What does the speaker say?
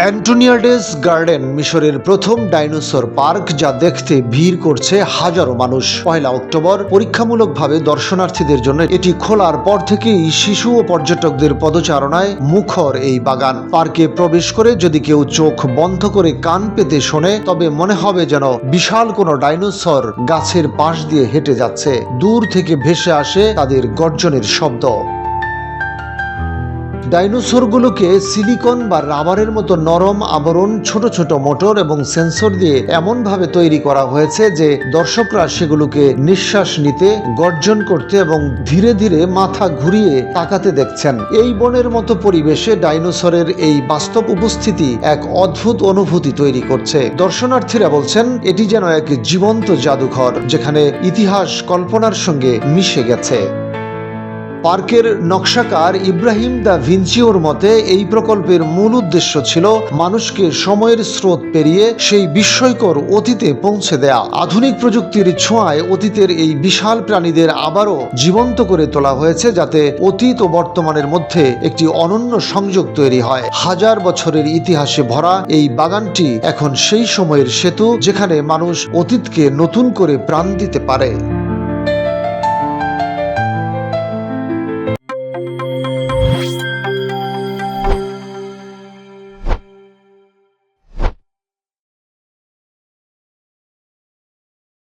অ্যান্টোনিয়াডেস garden মিশরের প্রথম dinosaur park যা দেখতে ভিড় করছে হাজারো মানুষ। পয়লা অক্টোবর পরীক্ষামূলকভাবে দর্শনার্থীদের জন্য এটি খোলার পর থেকেই শিশু ও পর্যটকদের পদচারণায় মুখর এই বাগান। পার্কে প্রবেশ করে যদি কেউ চোখ বন্ধ করে কান পেতে শোনে, তবে মনে হবে যেন বিশাল কোনো ডাইনোসর গাছের পাশ দিয়ে হেঁটে যাচ্ছে। দূর থেকে ভেসে আসে তাদের গর্জনের শব্দ। ডাইনোসরগুলোকে সিলিকন বা রাবারের মতো নরম আবরণ, ছোট ছোট মোটর এবং সেন্সর দিয়ে এমনভাবে তৈরি করা হয়েছে যে দর্শকরা সেগুলোকে নিঃশ্বাস নিতে, গর্জন করতে এবং ধীরে ধীরে মাথা ঘুরিয়ে তাকাতে দেখছেন। এই বনের মতো পরিবেশে ডাইনোসরের এই বাস্তব উপস্থিতি এক অদ্ভুত অনুভূতি তৈরি করছে। দর্শনার্থীরা বলছেন, এটি যেন এক জীবন্ত জাদুঘর, যেখানে ইতিহাস কল্পনার সঙ্গে মিশে গেছে। পার্কের নকশাকার ইব্রাহিম দা ভিনচিওর মতে, এই প্রকল্পের মূল উদ্দেশ্য ছিল মানুষকে সময়ের স্রোত পেরিয়ে সেই বিস্ময়কর অতীতে পৌঁছে দেয়া। আধুনিক প্রযুক্তির ছোঁয়ায় অতীতের এই বিশাল প্রাণীদের আবারও জীবন্ত করে তোলা হয়েছে যাতে অতীত ও বর্তমানের মধ্যে একটি অনন্য সংযোগ তৈরি হয়। হাজার বছরের ইতিহাসে ভরা এই বাগানটি এখন সেই সময়ের সেতু যেখানে মানুষ অতীতকে নতুন করে প্রাণ দিতে পারে।